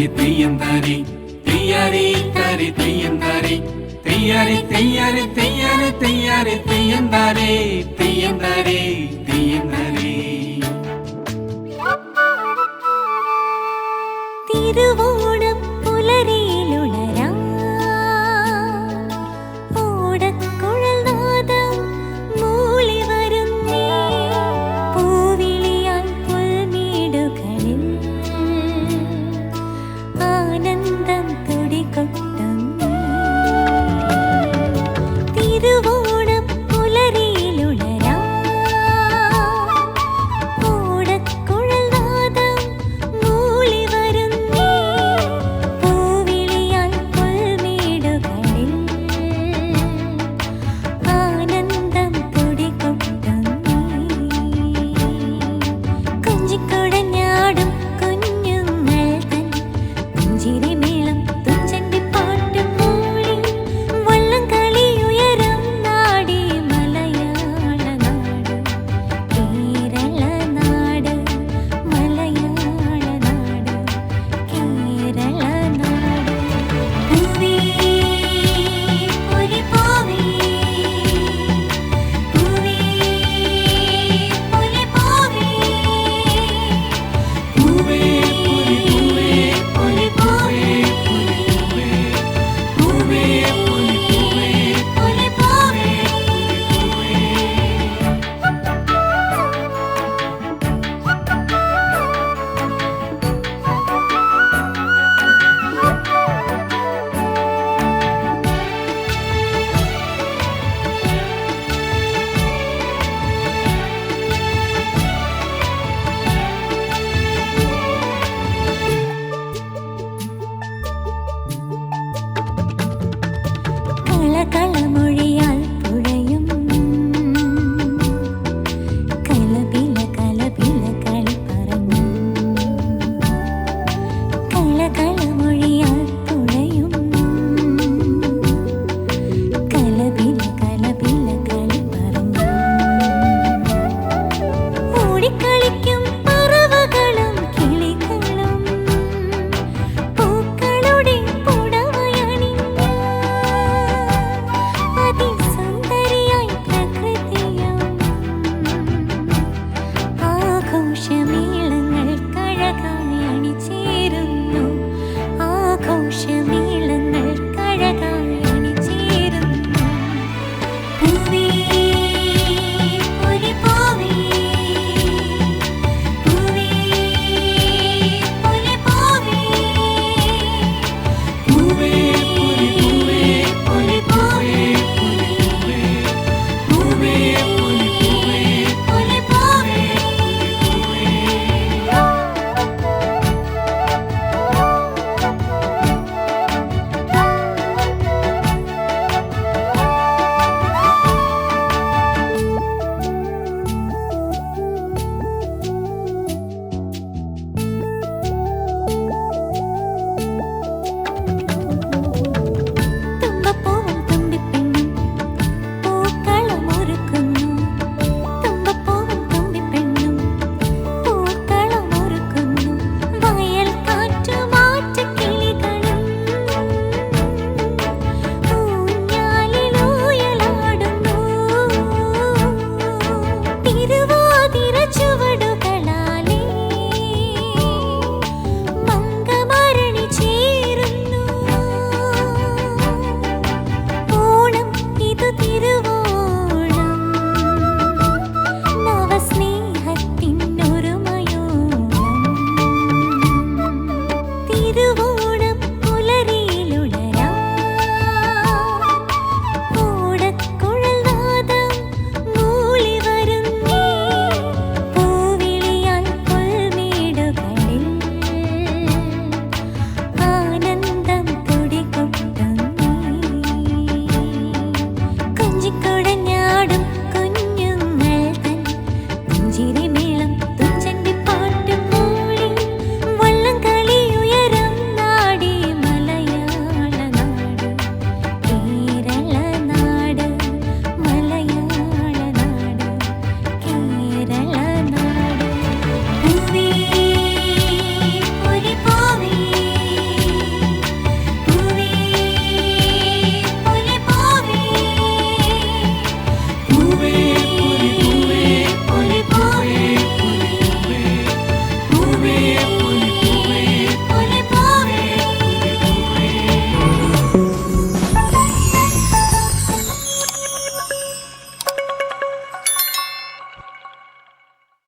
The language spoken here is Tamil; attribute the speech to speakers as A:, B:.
A: தரி தீயந்தரி தீயரி தரி தீயந்தரி தீயரி தீயரி தீயரி தீயரி தீயந்தரி தீயந்தரி தீயந்தரி